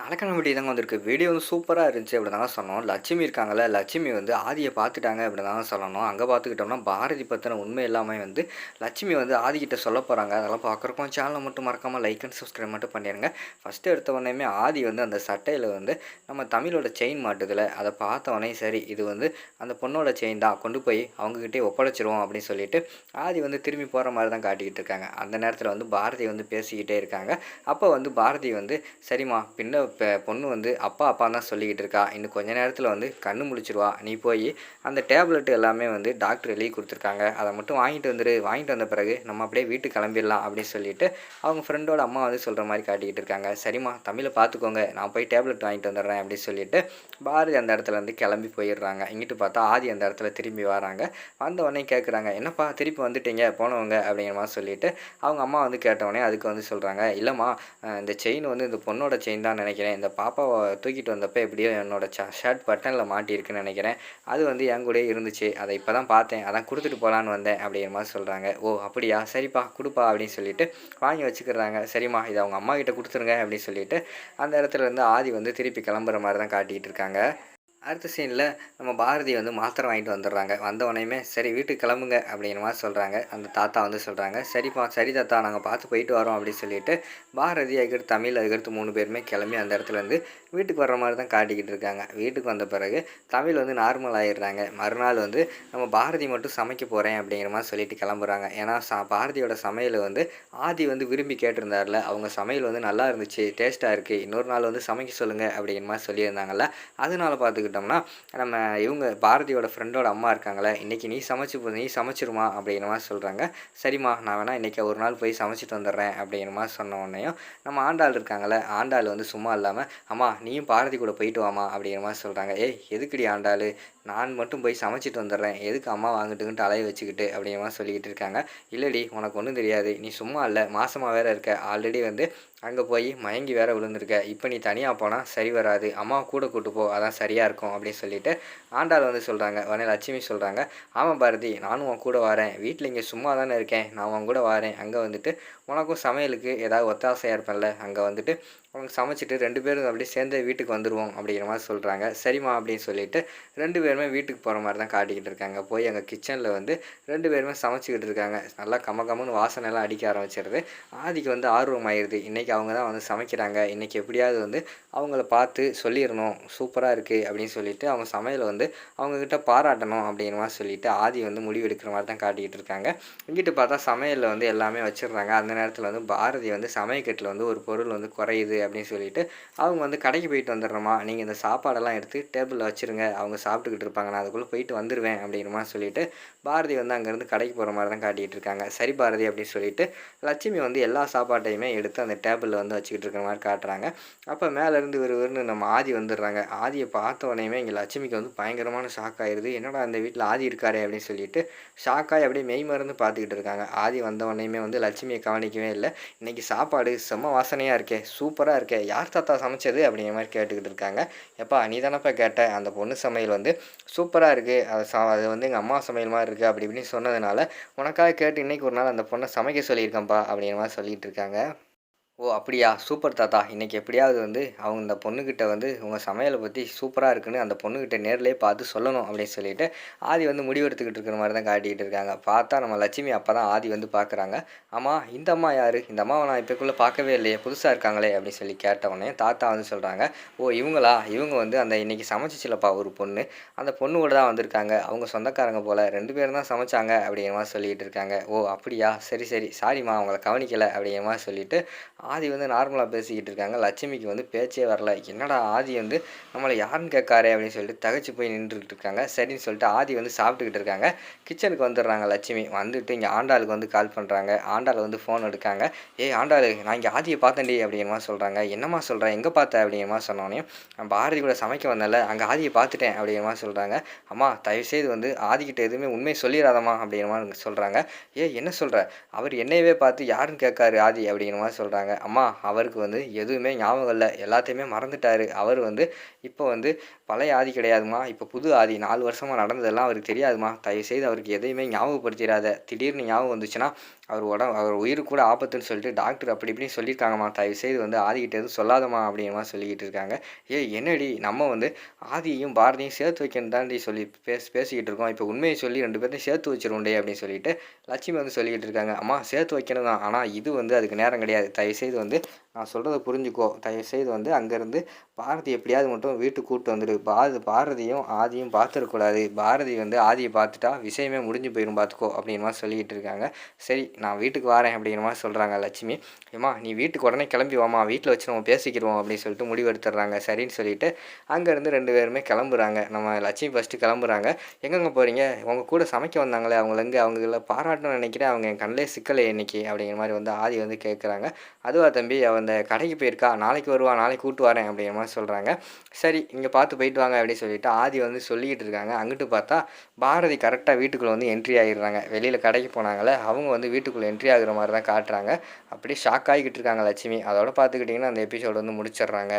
நாளைக்கான வீடியோ தாங்க வந்திருக்கு. வீடியோ வந்து சூப்பராக இருந்துச்சு அப்படி தாங்க சொன்னோம். லட்சுமி இருக்காங்கல்ல லட்சுமி வந்து ஆதியை பார்த்துட்டாங்க அப்படி தாங்க சொல்லணும். அங்கே பார்த்துக்கிட்டோம்னா பாரதி பற்றின உண்மை எல்லாமே வந்து லட்சுமி வந்து ஆதிக்கிட்ட சொல்ல போகிறாங்க அதெல்லாம் பார்க்குறக்கும் சேனலை மட்டும் மறக்காமல் லைக் அண்ட் சப்ஸ்கிரைப் மட்டும் பண்ணிடுங்க ஃபஸ்ட்டு எடுத்த உடனே ஆதி வந்து அந்த சட்டையில் வந்து நம்ம தமிழோட செயின் மாட்டுதில்ல அதை பார்த்தவொடனே சரி இது வந்து அந்த பொண்ணோட செயின் தான். கொண்டு போய் அவங்கக்கிட்டே ஒப்படைச்சிருவோம் அப்படின்னு சொல்லிட்டு ஆதி வந்து திரும்பி போகிற மாதிரி தான் காட்டிக்கிட்டு இருக்காங்க. அந்த நேரத்தில் வந்து பாரதி வந்து பேசிக்கிட்டே இருக்காங்க. அப்போ வந்து பாரதி வந்து சரிம்மா பின்ன பொண்ணு வந்து அப்பா அப்பா தான் சொல்லிக்கிட்டு இருக்கா. இன்னும் கொஞ்ச நேரத்தில் வந்து கண்ணு முழிச்சிருவா. நீ போய் அந்த டேப்லெட் எல்லாமே வந்து டாக்டர் எழுதி கொடுத்துருக்காங்க. அதை மட்டும் வாங்கிட்டு வந்துரு. வாங்கிட்டு வந்த பிறகு நம்ம அப்படியே வீட்டுக்கு கிளம்பிடலாம் அப்படின்னு சொல்லிட்டு அவங்க ஃப்ரெண்டோட அம்மா வந்து சொல்கிற மாதிரி காட்டிக்கிட்டு இருக்காங்க. சரிம்மா தமிழை பார்த்துக்கோங்க. நான் போய் டேப்லெட் வாங்கிட்டு வந்துடுறேன் அப்படின்னு சொல்லிட்டு பாரதி அந்த இடத்துல இருந்து கிளம்பி போயிடுறாங்க. இங்கிட்டு பார்த்தா ஆதி அந்த இடத்துல திரும்பி வராங்க. வந்த உடனே கேட்குறாங்க என்னப்பா திருப்பி வந்துட்டீங்க போனவங்க அப்படிங்கிற மாதிரி சொல்லிட்டு அவங்க அம்மா வந்து கேட்டவுடனே அதுக்கு வந்து சொல்கிறாங்க இல்லைம்மா இந்த செயின் வந்து இந்த பொண்ணோட செயின் தான் நினைக்கிறேன். நினைக்கிறேன். இந்த பாப்பாவை தூக்கிட்டு வந்தப்போ எப்படியோ என்னோடய ச ஷர்ட் பட்டனில் மாட்டியிருக்குன்னு நினைக்கிறேன். அது வந்து என் கூடயே இருந்துச்சு. அதை இப்போ தான் பார்த்தேன். அதான் கொடுத்துட்டு போகலான்னு வந்தேன் அப்படிங்கிற மாதிரி சொல்கிறாங்க ஓ அப்படியா? சரிப்பா கொடுப்பா அப்படின்னு சொல்லிட்டு வாங்கி வச்சுக்கிறாங்க. சரிம்மா இதை அவங்க அம்மா கிட்ட கொடுத்துருங்க அப்படின்னு சொல்லிட்டு அந்த இடத்துல இருந்து ஆதி வந்து திருப்பி கிளம்புற மாதிரி தான் காட்டிக்கிட்டு இருக்காங்க. அடுத்த சீனில் நம்ம பாரதி வந்து மாத்திரை வாங்கிட்டு வந்துடுறாங்க. வந்த உடனேயுமே சரி வீட்டுக்கு கிளம்புங்க அப்படிங்கிற மாதிரி சொல்கிறாங்க அந்த தாத்தா வந்து சொல்கிறாங்க சரிப்பா சரி தாத்தா நாங்கள் பார்த்து போயிட்டு வரோம் அப்படின்னு சொல்லிட்டு பாரதி அதுக்கடுத்து தமிழ் அதுக்கடுத்து மூணு பேருமே கிளம்பி அந்த இடத்துலேருந்து வீட்டுக்கு வர்ற மாதிரி தான் காட்டிக்கிட்டு இருக்காங்க. வீட்டுக்கு வந்த பிறகு தமிழ் வந்து நார்மல் ஆகிடுறாங்க மறுநாள் வந்து நம்ம பாரதி மட்டும் சமைக்க போகிறேன் அப்படிங்கிற மாதிரி சொல்லிட்டு கிளம்புறாங்க. ஏன்னா சா பாரதியோட சமையல் வந்து ஆதி வந்து விரும்பி கேட்டிருந்தார்ல அவங்க சமையல் வந்து நல்லா இருந்துச்சு டேஸ்ட்டாக இருக்குது இன்னொரு நாள் வந்து சமைக்க சொல்லுங்கள் அப்படிங்கிற மாதிரி சொல்லியிருந்தாங்கல்ல அதனால எடுத்துக்கிட்டோம்னா நம்ம இவங்க பாரதியோட ஃப்ரெண்டோட அம்மா இருக்காங்களே இன்றைக்கி நீ சமைச்சு போ- நீ சமைச்சிருமா அப்படிங்கிற மாதிரி சொல்கிறாங்க சரிம்மா நான் வேணால் இன்றைக்கி ஒரு நாள் போய் சமைச்சிட்டு வந்துடுறேன் அப்படிங்கிற மாதிரி சொன்ன உடனேயும் நம்ம ஆண்டாள் இருக்காங்களே ஆண்டாள் வந்து சும்மா இல்லாமல் அம்மா நீயும் பாரதி கூட போயிட்டு வாமா அப்படிங்கிற மாதிரி சொல்கிறாங்க ஏய் எதுக்குடி ஆண்டாள்? நான் மட்டும் போய் சமைச்சிட்டு வந்துடுறேன். எதுக்கு அம்மா வாங்கிட்டுக்கிட்டு அலைய வச்சுக்கிட்டு? அப்படிங்கிற மாதிரி சொல்லிக்கிட்டு இருக்காங்க. இல்லடி உனக்கு ஒன்றும் தெரியாது. நீ சும்மா இல்லை. மாசமாக வேறு இருக்க. ஆல்ரெடி வந்து அங்கே போய் மயங்கி வேற விழுந்திருக்க. இப்போ நீ தனியாக போனால் சரி வராது. அம்மா கூட கூட்டு போ. அதான் சரியாக இருக்கும் அப்படின்னு சொல்லிட்டு ஆண்டாள் வந்து சொல்கிறாங்க உடனே லட்சுமி சொல்கிறாங்க ஆமாம் பாரதி நானும் உன் கூட வரேன். வீட்டில் இங்கே சும்மா தானே இருக்கேன். நான் உன் கூட வரேன். அங்கே வந்துட்டு உனக்கும் சமையலுக்கு ஏதாவது ஒத்தாசையாக இருப்பேன்ல. அங்கே வந்துட்டு அவங்க சமைச்சிட்டு ரெண்டு பேரும் அப்படியே சேர்ந்து வீட்டுக்கு வந்துடுவோம் அப்படிங்கிற மாதிரி சொல்கிறாங்க சரிம்மா அப்படின்னு சொல்லிட்டு ரெண்டு பேருமே வீட்டுக்கு போகிற மாதிரி தான் காட்டிக்கிட்டு இருக்காங்க. போய் அங்கே கிச்சனில் வந்து ரெண்டு பேருமே சமைச்சிக்கிட்டு இருக்காங்க. நல்லா கம கமன்னு வாசனை எல்லாம் அடிக்க ஆரம்பிச்சிருது. ஆதிக்கு வந்து ஆர்வம் ஆயிடுது இன்றைக்கி அவங்க தான் வந்து சமைக்கிறாங்க. இன்றைக்கி எப்படியாவது வந்து அவங்கள பார்த்து சொல்லிடணும். சூப்பராக இருக்குது அப்படின்னு சொல்லிவிட்டு அவங்க சமையலை வந்து அவங்கக்கிட்ட பாராட்டணும் அப்படிங்கிற சொல்லிவிட்டு ஆதி வந்து முடிவு எடுக்கிற மாதிரி தான் காட்டிக்கிட்டு இருக்காங்க. இங்கிட்டு பார்த்தா சமையலில் வந்து எல்லாமே வச்சிடுறாங்க. அந்த நேரத்தில் வந்து பாரதி வந்து சமையக்கட்டில் வந்து ஒரு பொருள் வந்து குறையுது அப்படின்னு சொல்லிட்டு அவங்க வந்து கடைக்கு போயிட்டு வந்துடுறோமா? நீங்கள் இந்த சாப்பாடெல்லாம் எடுத்து டேபிளில் வச்சுருங்க. அவங்க சாப்பிட்டுக்கிட்டு இருப்பாங்க. நான் அதுக்குள்ளே போயிட்டு வந்துடுவேன் அப்படிங்கிற சொல்லிவிட்டு சொல்லிட்டு பாரதி வந்து அங்கேருந்து கடைக்கு போகிற மாதிரி தான் காட்டிகிட்டு இருக்காங்க. சரி பாரதி அப்படின்னு சொல்லிட்டு லட்சுமி வந்து எல்லா சாப்பாட்டையுமே எடுத்து அந்த டேபிளில் வந்து வச்சுக்கிட்டு இருக்கிற மாதிரி காட்டுறாங்க. அப்போ மேலேருந்து விறுவிறுன்னு நம்ம ஆதி வந்துடுறாங்க. ஆதியை பார்த்த உடனேயுமே இங்கே லட்சுமிக்கு வந்து பயங்கரமான ஷாக் ஆயிடுது என்னடா அந்த வீட்டில் ஆதி இருக்காரே அப்படின்னு சொல்லிட்டு ஷாக்காகி அப்படியே மெய் மருந்து பார்த்துக்கிட்டு இருக்காங்க. ஆதி வந்த உடனேயுமே வந்து லட்சுமியை கவனிக்கவே இல்லை. இன்னைக்கு சாப்பாடு செம்ம வாசனையாக இருக்கே சூப்பராக இருக்கே யார் தாத்தா சமைச்சது அப்படிங்கிற மாதிரி கேட்டுக்கிட்டு இருக்காங்க. எப்பா நீ தானப்பா கேட்ட? அந்த பொண்ணு சமையல் வந்து சூப்பராக இருக்குது அது சா அது வந்து எங்கள் அம்மா சமையல் மாதிரி இருக்குது அப்படி இப்படின்னு சொன்னதுனால உனக்காக கேட்டு இன்னைக்கு ஒரு நாள் அந்த பொண்ணை சமைக்க சொல்லியிருக்கேன்ப்பா அப்படிங்கிற மாதிரி சொல்லிகிட்டு இருக்காங்க. ஓ அப்படியா? சூப்பர் தாத்தா. இன்றைக்கி எப்படியாவது வந்து அவங்க இந்த பொண்ணுக்கிட்ட வந்து உங்கள் சமையலை பற்றி சூப்பராக இருக்குன்னு அந்த பொண்ணுக்கிட்ட நேர்லேயே பார்த்து சொல்லணும் அப்படின்னு சொல்லிட்டு ஆதி வந்து முடிவெடுத்துக்கிட்டு இருக்கிற மாதிரி தான் காட்டிக்கிட்டு இருக்காங்க. பார்த்தா நம்ம லட்சுமி அப்போ தான் ஆதி வந்து பார்க்குறாங்க. ஆமாம் இந்த அம்மா யார்? இந்த அம்மாவை நான் இப்போக்குள்ளே பார்க்கவே இல்லையே. புதுசாக இருக்காங்களே அப்படின்னு சொல்லி கேட்டவுடனே தாத்தா வந்து சொல்கிறாங்க ஓ இவங்களா? இவங்க வந்து அந்த இன்னைக்கு சமைச்சிச்சிலப்பா ஒரு பொண்ணு. அந்த பொண்ணு கூட தான் வந்திருக்காங்க. அவங்க சொந்தக்காரங்க போல். ரெண்டு பேரும் தான் சமைச்சாங்க அப்படிங்கிற மாதிரி சொல்லிட்டு இருக்காங்க. ஓ அப்படியா? சரி சரி. சாரிம்மா அவங்கள கவனிக்கலை அப்படிங்கிற மாதிரி சொல்லிவிட்டு ஆதி வந்து நார்மலாக பேசிக்கிட்டு இருக்காங்க லட்சுமிக்கு வந்து பேச்சே வரல. என்னடா ஆதி வந்து நம்மளை யாருன்னு கேட்காரு அப்படின்னு சொல்லிட்டு தகச்சு போய் நின்றுட்டு இருக்காங்க சரின்னு சொல்லிட்டு ஆதி வந்து சாப்பிட்டுக்கிட்டு இருக்காங்க கிச்சனுக்கு வந்துடுறாங்க லட்சுமி. வந்துட்டு இங்கே ஆண்டாளுக்கு வந்து கால் பண்ணுறாங்க ஆண்டாள் வந்து ஃபோன் எடுக்காங்க. ஏய் ஆண்டாள் நான் இங்கே ஆதியை பார்த்தேன்டி அப்படிங்கிற சொல்கிறாங்க என்னம்மா சொல்கிறேன் எங்கே பார்த்த? அப்படிங்கிற மாதிரி சொன்னோன்னே நான் பாரதி கூட சமைக்க வந்தேன்ல அங்கே ஆதியை பார்த்துட்டேன் அப்படிங்கிற மாதிரி சொல்கிறாங்க அம்மா தயவுசெய்து வந்து ஆதிக்கிட்ட எதுவுமே உண்மை சொல்லிடாதம்மா அப்படிங்கிற மாதிரி சொல்கிறாங்க ஏ என்ன சொல்கிற அவர் என்னையவே பார்த்து யாருன்னு கேட்காரு ஆதி அப்படிங்கிற மாதிரி சொல்கிறாங்க அம்மா அவருக்கு வந்து எதுவுமே ஞாபகம் இல்லை. எல்லாத்தையுமே மறந்துட்டார். அவர் வந்து இப்போ வந்து பழைய ஆதி கிடையாதும்மா. இப்போ புது ஆதி. நாலு வருஷமாக நடந்ததெல்லாம் அவருக்கு தெரியாதும்மா. தயவுசெய்து அவருக்கு எதையுமே ஞாபகப்படுத்திடாத. திடீர்னு ஞாபகம் வந்துச்சுன்னா அவர் உடம்பு அவர் உயிருக்கு கூட ஆபத்துன்னு சொல்லிட்டு டாக்டர் அப்படி இப்படின்னு சொல்லியிருக்காங்கம்மா. தயவு செய்து வந்து ஆதிக்கிட்ட எதுவும் சொல்லாதம்மா அப்படின்மா சொல்லிக்கிட்டு இருக்காங்க. ஏய் என்னடி? நம்ம வந்து ஆதியையும் பாரதியும் சேர்த்து வைக்கணும் தாண்டி சொல்லி பேச பேசிக்கிட்டு இருக்கோம். இப்போ உண்மையை சொல்லி ரெண்டு பேர்த்தையும் சேர்த்து வச்சிருவோண்டே அப்படின்னு சொல்லிட்டு லட்சுமி வந்து சொல்லிக்கிட்டு இருக்காங்க. அம்மா சேர்த்து வைக்கணும் தான். ஆனால் இது வந்து அதுக்கு நேரம் கிடையாது. தயவு தயவுசெய்து வந்து நான் சொல்கிறத புரிஞ்சுக்கோ. தயவுசெய்து வந்து அங்கேருந்து பாரதி எப்படியாவது மட்டும் வீட்டுக்கு கூப்பிட்டு வந்துடு. பாரதி பாரதியும் ஆதியும் பார்த்துடக்கூடாது. பாரதி வந்து ஆதியை பார்த்துட்டா விஷயமே முடிஞ்சு போயிடும் பார்த்துக்கோ அப்படிங்கிற மாதிரி சொல்லிக்கிட்டு இருக்காங்க. சரி நான் வீட்டுக்கு வரேன் அப்படிங்கிற மாதிரி சொல்கிறாங்க லட்சுமி. ஏமா நீ வீட்டுக்கு உடனே கிளம்பி வாமா வீட்டில் வச்சு நம்ம பேசிக்கிடுவோம் அப்படின்னு சொல்லிட்டு முடிவெடுத்துடுறாங்க. சரின்னு சொல்லிட்டு அங்கேருந்து ரெண்டு பேருமே கிளம்புறாங்க. நம்ம லட்சுமி ஃபஸ்ட்டு கிளம்புறாங்க. எங்கெங்கே போகிறீங்க உங்கள் கூட சமைக்க வந்தாங்களே. அவங்கள எங்கே? அவங்கள பாராட்டணும்னு நினைக்கிறேன். அவங்க என் கண்ணிலே சிக்கலை இன்னைக்கு அப்படிங்கிற மாதிரி வந்து ஆதி வந்து கேட்குறாங்க அதுவா தம்பி அவன் அந்த கடைக்கு போயிருக்கா நாளைக்கு வருவா நாளைக்கு கூட்டு வரேன் அப்படிங்கிற மாதிரி சொல்கிறாங்க சரி இங்கே பார்த்து போயிட்டு வாங்க அப்படின்னு சொல்லிட்டு ஆதி வந்து சொல்லிக்கிட்டு இருக்காங்க. அங்கிட்டு பார்த்தா பாரதி கரெக்டாக வீட்டுக்குள்ளே வந்து என்ட்ரி ஆகிடுறாங்க. வெளியில் கடைக்கு போனாங்களே அவங்க வந்து வீட்டுக்குள்ளே என்ட்ரி ஆகுற மாதிரி தான் காட்டுறாங்க. அப்படியே ஷாக் ஆகிக்கிட்டு இருக்காங்க லட்சுமி. அதோட பார்த்துக்கிட்டிங்கன்னா அந்த எபிசோடு வந்து முடிச்சிடுறாங்க.